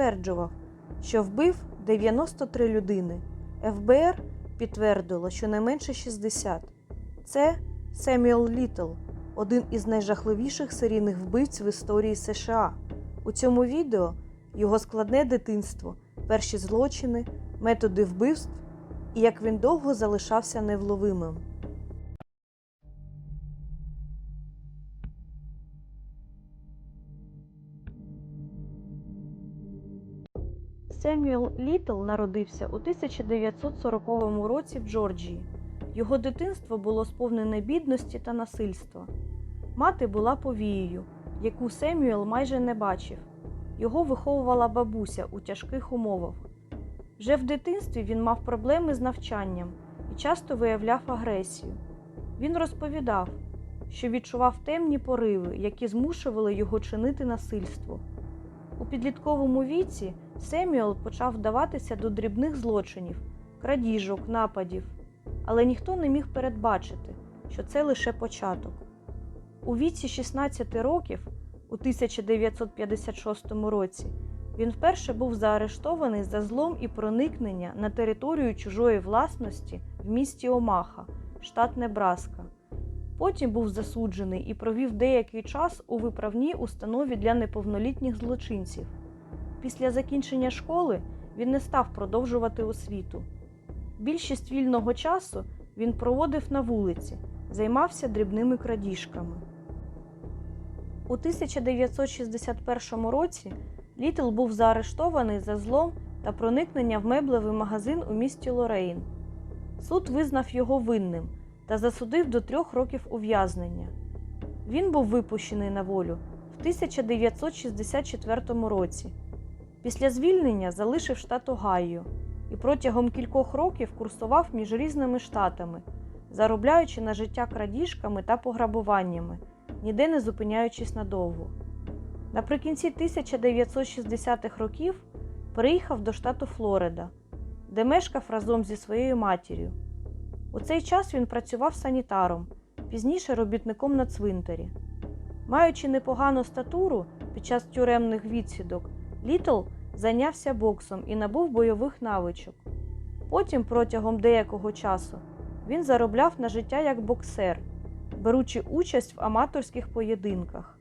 Стверджував, що вбив 93 людини. ФБР підтвердило, що не менше 60. Це Семюел Літл, один із найжахливіших серійних вбивць в історії США. У цьому відео його складне дитинство, перші злочини, методи вбивств і як він довго залишався невловимим. Семюел Літл народився у 1940 році в Джорджії. Його дитинство було сповнене бідності та насильства. Мати була повією, яку Семюел майже не бачив. Його виховувала бабуся у тяжких умовах. Вже в дитинстві він мав проблеми з навчанням і часто виявляв агресію. Він розповідав, що відчував темні пориви, які змушували його чинити насильство. У підлітковому віці Семюел почав вдаватися до дрібних злочинів, крадіжок, нападів, але ніхто не міг передбачити, що це лише початок. У віці 16 років, у 1956 році, він вперше був заарештований за злом і проникнення на територію чужої власності в місті Омаха, штат Небраска. Потім був засуджений і провів деякий час у виправній установі для неповнолітніх злочинців. Після закінчення школи він не став продовжувати освіту. Більшість вільного часу він проводив на вулиці, займався дрібними крадіжками. У 1961 році Літл був заарештований за злом та проникнення в меблевий магазин у місті Лорейн. Суд визнав його винним та засудив до трьох років ув'язнення. Він був випущений на волю в 1964 році. Після звільнення залишив штат Огайо і протягом кількох років курсував між різними штатами, заробляючи на життя крадіжками та пограбуваннями, ніде не зупиняючись надовго. Наприкінці 1960-х років переїхав до штату Флорида, де мешкав разом зі своєю матір'ю. У цей час він працював санітаром, пізніше робітником на цвинтарі. Маючи непогану статуру під час тюремних відсідок, Літл зайнявся боксом і набув бойових навичок. Потім, протягом деякого часу, він заробляв на життя як боксер, беручи участь в аматорських поєдинках.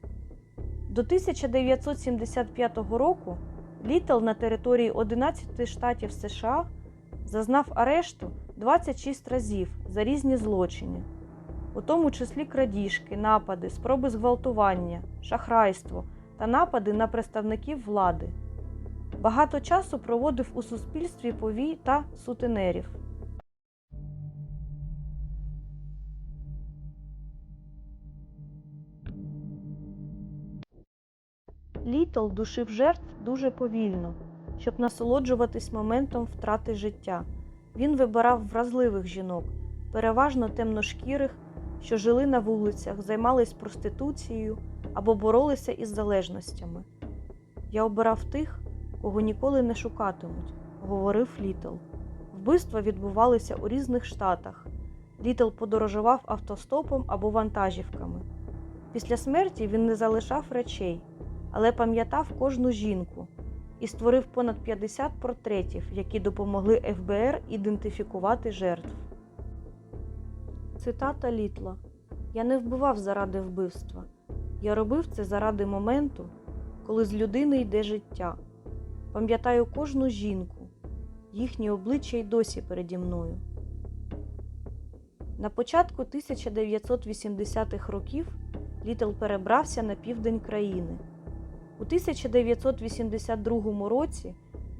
До 1975 року Літл на території 11 штатів США зазнав арешту 26 разів за різні злочини, у тому числі крадіжки, напади, спроби зґвалтування, шахрайство та напади на представників влади. Багато часу проводив у суспільстві повій та сутенерів. Літл душив жертв дуже повільно, щоб насолоджуватись моментом втрати життя. Він вибирав вразливих жінок, переважно темношкірих, що жили на вулицях, займались проституцією або боролися із залежностями. Я обирав тих, кого ніколи не шукатимуть, говорив Літл. Вбивства відбувалися у різних штатах. Літл подорожував автостопом або вантажівками. Після смерті він не залишав речей, але пам'ятав кожну жінку і створив понад 50 портретів, які допомогли ФБР ідентифікувати жертв. Цитата Літла: Я не вбивав заради вбивства. Я робив це заради моменту, коли з людини йде життя. Пам'ятаю кожну жінку, їхні обличчя й досі переді мною. На початку 1980-х років Літл перебрався на південь країни. У 1982 році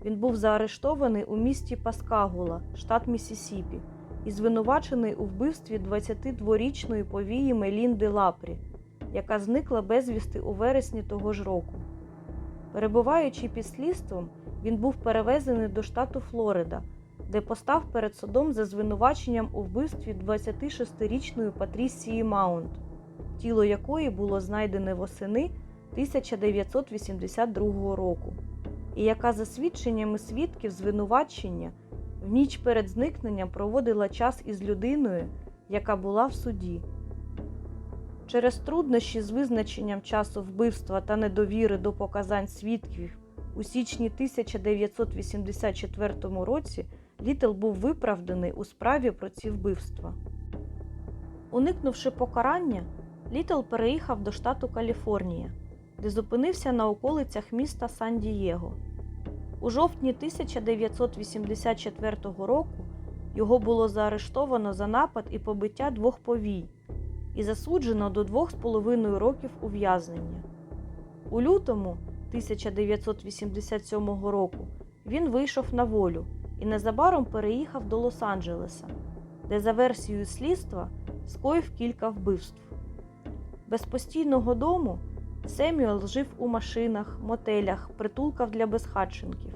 він був заарештований у місті Паскагула, штат Міссісіпі, і звинувачений у вбивстві 22-річної повії Мелінди Лапрі, яка зникла безвісти у вересні того ж року. Перебуваючи під слідством, він був перевезений до штату Флорида, де постав перед судом за звинуваченням у вбивстві 26-річної Патрісії Маунт, тіло якої було знайдене восени 1982 року, і яка, за свідченнями свідків звинувачення, в ніч перед зникненням проводила час із людиною, яка була в суді. Через труднощі з визначенням часу вбивства та недовіри до показань свідків У січні 1984 році Літл був виправданий у справі про ці вбивства. Уникнувши покарання, Літл переїхав до штату Каліфорнія, де зупинився на околицях міста Сан-Дієго. У жовтні 1984 року його було заарештовано за напад і побиття двох повій і засуджено до двох з половиною років ув'язнення. У лютому 1987 року він вийшов на волю і незабаром переїхав до Лос-Анджелеса, де, за версією слідства, скоїв кілька вбивств. Без постійного дому Семюел жив у машинах, мотелях, притулках для безхатченків.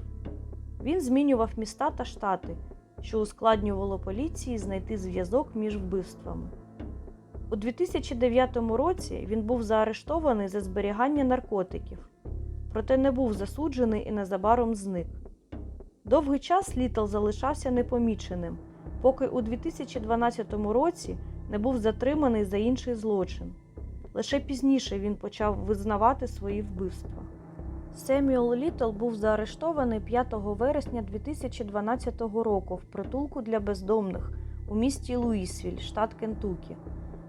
Він змінював міста та штати, що ускладнювало поліції знайти зв'язок між вбивствами. У 2009 році він був заарештований за зберігання наркотиків, проте не був засуджений і незабаром зник. Довгий час Літл залишався непоміченим, поки у 2012 році не був затриманий за інший злочин. Лише пізніше він почав визнавати свої вбивства. Семюел Літл був заарештований 5 вересня 2012 року в притулку для бездомних у місті Луїсвіль, штат Кентукі,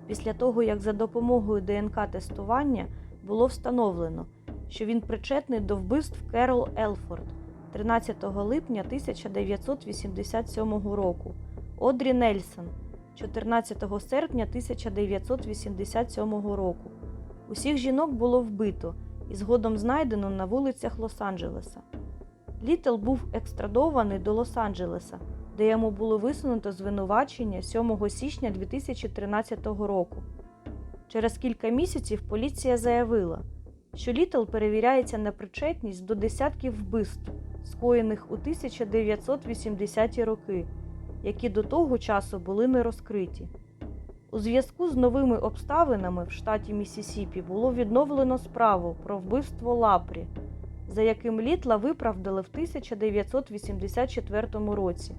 після того, як за допомогою ДНК-тестування було встановлено, що він причетний до вбивств Керол Елфорд 13 липня 1987 року, Одрі Нельсон 14 серпня 1987 року. Усіх жінок було вбито і згодом знайдено на вулицях Лос-Анджелеса. Літл був екстрадований до Лос-Анджелеса, де йому було висунуто звинувачення 7 січня 2013 року. Через кілька місяців поліція заявила, що Літл перевіряється на причетність до десятків вбивств, скоєних у 1980-ті роки, які до того часу були не розкриті. У зв'язку з новими обставинами в штаті Міссісіпі було відновлено справу про вбивство Лапрі, за яким Літла виправдали в 1984 році.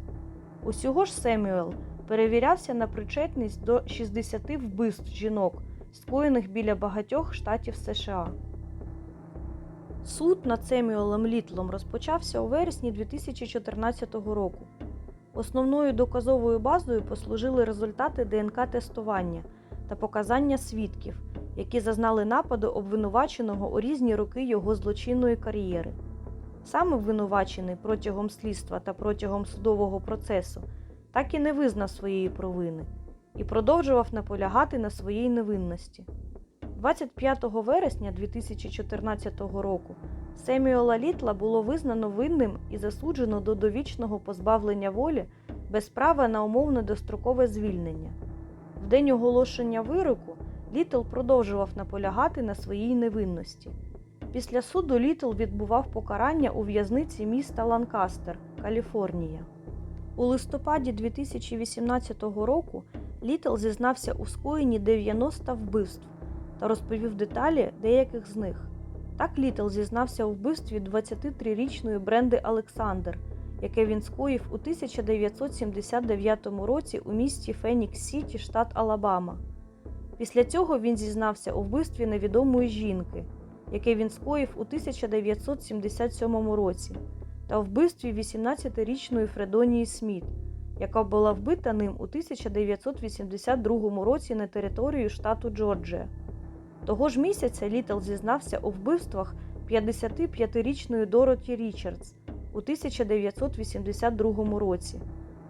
Усього ж Семюел перевірявся на причетність до 60 вбивств жінок, скоєних біля багатьох штатів США. Суд над Семюелем Літлом розпочався у вересні 2014 року. Основною доказовою базою послужили результати ДНК-тестування та показання свідків, які зазнали нападу обвинуваченого у різні роки його злочинної кар'єри. Сам обвинувачений протягом слідства та протягом судового процесу так і не визнав своєї провини і продовжував наполягати на своїй невинності. 25 вересня 2014 року Семюела Літла було визнано винним і засуджено до довічного позбавлення волі без права на умовне дострокове звільнення. В день оголошення вироку Літл продовжував наполягати на своїй невинності. Після суду Літл відбував покарання у в'язниці міста Ланкастер, Каліфорнія. У листопаді 2018 року Літл зізнався у скоєнні 90 вбивств та розповів деталі деяких з них. Так Літл зізнався у вбивстві 23-річної Бренди Олександр, яке він скоїв у 1979 році у місті Фенікс Сіті, штат Алабама. Після цього він зізнався у вбивстві невідомої жінки, яке він скоїв у 1977 році, та вбивстві 18-річної Фредонії Сміт, яка була вбита ним у 1982 році на території штату Джорджія. Того ж місяця Літл зізнався у вбивствах 55-річної Дороті Річардс у 1982 році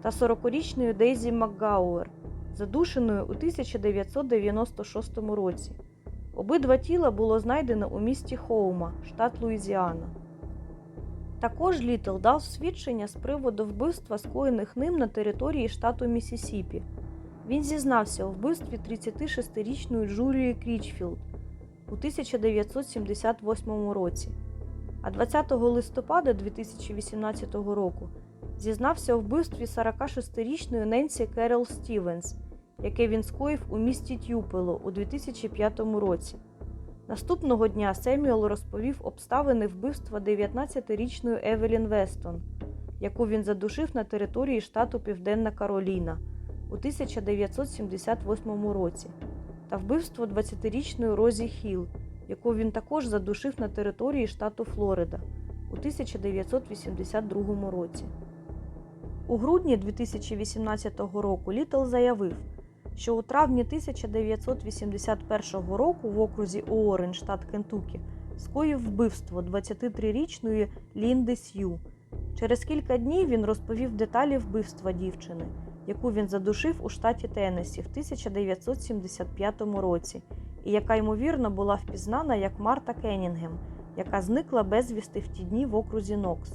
та 40-річної Дейзі Макгауер, задушеною у 1996 році. Обидва тіла було знайдено у місті Хоума, штат Луїзіана. Також Літл дав свідчення з приводу вбивства, скоєних ним на території штату Міссісіпі. Він зізнався у вбивстві 36-річної Джулії Крічфілд у 1978 році, а 20 листопада 2018 року зізнався у вбивстві 46-річної Ненсі Керол Стівенс, яке він скоїв у місті Тюпело у 2005 році. Наступного дня Семюел розповів обставини вбивства 19-річної Евелін Вестон, яку він задушив на території штату Південна Кароліна у 1978 році, та вбивство 20-річної Розі Хіл, яку він також задушив на території штату Флорида у 1982 році. У грудні 2018 року Літл заявив, що у травні 1981 року в окрузі Уоррен, штат Кентукі, скоїв вбивство 23-річної Лінди Сью. Через кілька днів він розповів деталі вбивства дівчини, яку він задушив у штаті Теннессі в 1975 році, і яка ймовірно була впізнана як Марта Кеннінгем, яка зникла безвісти в ті дні в окрузі Нокс.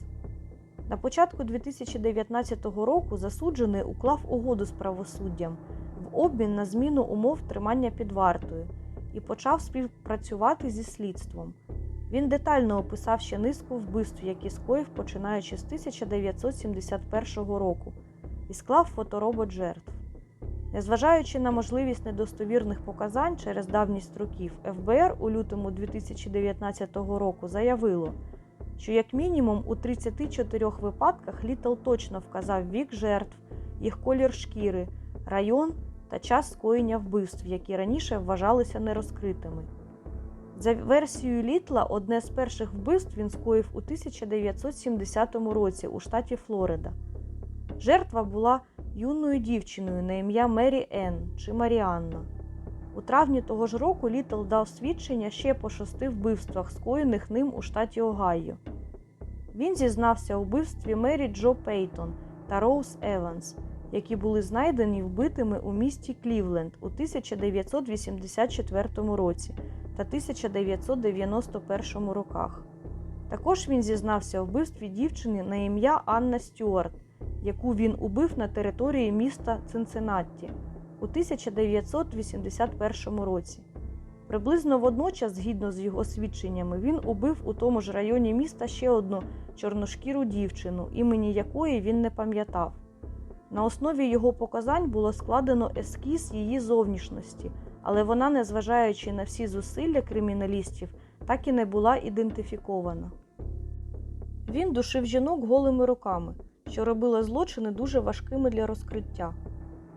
На початку 2019 року засуджений уклав угоду з правосуддям в обмін на зміну умов тримання під вартою і почав співпрацювати зі слідством. Він детально описав ще низку вбивств, які скоїв починаючи з 1971 року, і склав фоторобот жертв. Незважаючи на можливість недостовірних показань через давність років, ФБР у лютому 2019 року заявило, що як мінімум у 34 випадках Літл точно вказав вік жертв, їх колір шкіри, район та час скоєння вбивств, які раніше вважалися нерозкритими. За версією Літла, одне з перших вбивств він скоїв у 1970 році у штаті Флорида. Жертва була юною дівчиною на ім'я Мері Енн чи Маріанна. У травні того ж року Літл дав свідчення ще по шести вбивствах, скоєних ним у штаті Огайо. Він зізнався у вбивстві Мері Джо Пейтон та Роуз Еванс, які були знайдені вбитими у місті Клівленд у 1984 році та 1991 роках. Також він зізнався у вбивстві дівчини на ім'я Анна Стюарт, яку він убив на території міста Цинциннатті у 1981 році. Приблизно водночас, згідно з його свідченнями, він убив у тому ж районі міста ще одну чорношкіру дівчину, імені якої він не пам'ятав. На основі його показань було складено ескіз її зовнішності, але вона, незважаючи на всі зусилля криміналістів, так і не була ідентифікована. Він душив жінок голими руками, що робило злочини дуже важкими для розкриття.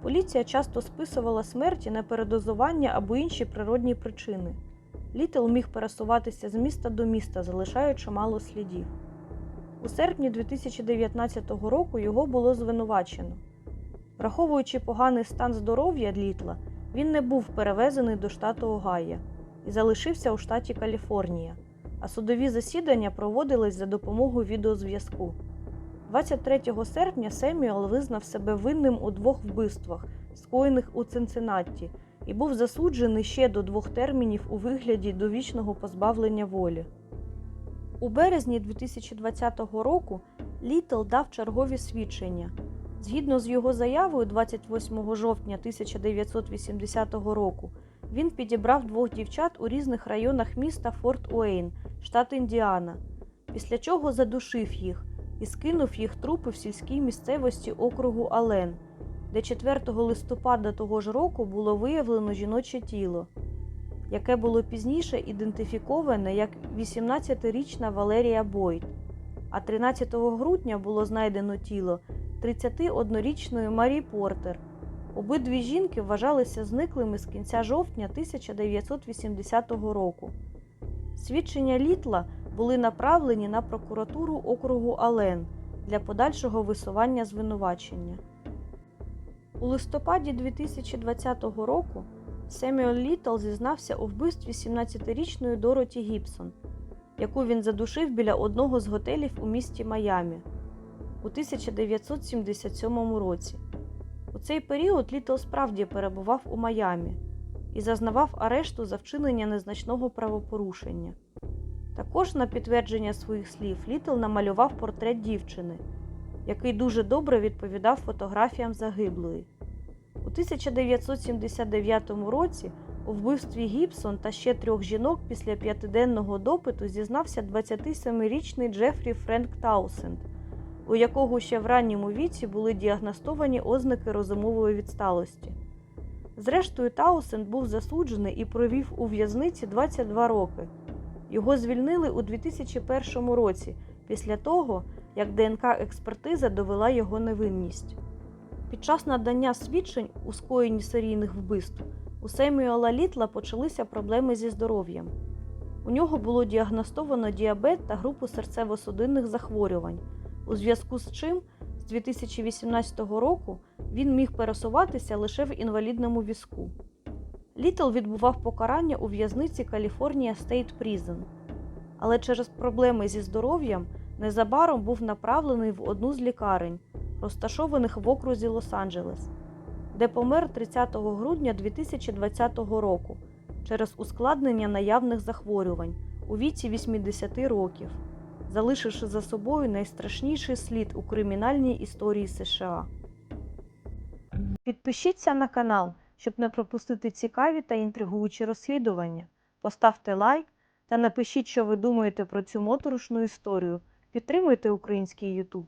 Поліція часто списувала смерті на передозування або інші природні причини. Літл міг пересуватися з міста до міста, залишаючи мало слідів. У серпні 2019 року його було звинувачено. Враховуючи поганий стан здоров'я Літла, він не був перевезений до штату Огайо і залишився у штаті Каліфорнія, а судові засідання проводились за допомогою відеозв'язку. 23 серпня Семюел визнав себе винним у двох вбивствах, скоєних у Цинциннатті, і був засуджений ще до двох термінів у вигляді довічного позбавлення волі. У березні 2020 року Літл дав чергові свідчення. Згідно з його заявою 28 жовтня 1980 року, він підібрав двох дівчат у різних районах міста Форт Уейн, штат Індіана, після чого задушив їх і скинув їх трупи в сільській місцевості округу Ален, де 4 листопада того ж року було виявлено жіноче тіло, яке було пізніше ідентифіковане як 18-річна Валерія Бойт. А 13 грудня було знайдено тіло 31-річної Марі Портер. Обидві жінки вважалися зниклими з кінця жовтня 1980 року. Свідчення Літла були направлені на прокуратуру округу Ален для подальшого висування звинувачення. У листопаді 2020 року Семюел Літл зізнався у вбивстві 17-річної Дороті Гібсон, яку він задушив біля одного з готелів у місті Майамі у 1977 році. У цей період Літл справді перебував у Майамі і зазнавав арешту за вчинення незначного правопорушення. Також на підтвердження своїх слів Літл намалював портрет дівчини, який дуже добре відповідав фотографіям загиблої. У 1979 році у вбивстві Гібсон та ще трьох жінок після п'ятиденного допиту зізнався 27-річний Джефрі Френк Таусенд, у якого ще в ранньому віці були діагностовані ознаки розумової відсталості. Зрештою, Таусенд був засуджений і провів у в'язниці 22 роки. Його звільнили у 2001 році, після того, як ДНК-експертиза довела його невинність. Під час надання свідчень у скоєнні серійних вбивств у Семюела Літла почалися проблеми зі здоров'ям. У нього було діагностовано діабет та групу серцево-судинних захворювань, у зв'язку з чим з 2018 року він міг пересуватися лише в інвалідному візку. Літл відбував покарання у в'язниці Каліфорнія Стейт Прізен, але через проблеми зі здоров'ям незабаром був направлений в одну з лікарень, розташованих в окрузі Лос-Анджелес, де помер 30 грудня 2020 року через ускладнення наявних захворювань у віці 80 років, залишивши за собою найстрашніший слід у кримінальній історії США. Підпишіться на канал, щоб не пропустити цікаві та інтригуючі розслідування. Поставте лайк та напишіть, що ви думаєте про цю моторошну історію. Підтримуйте український YouTube.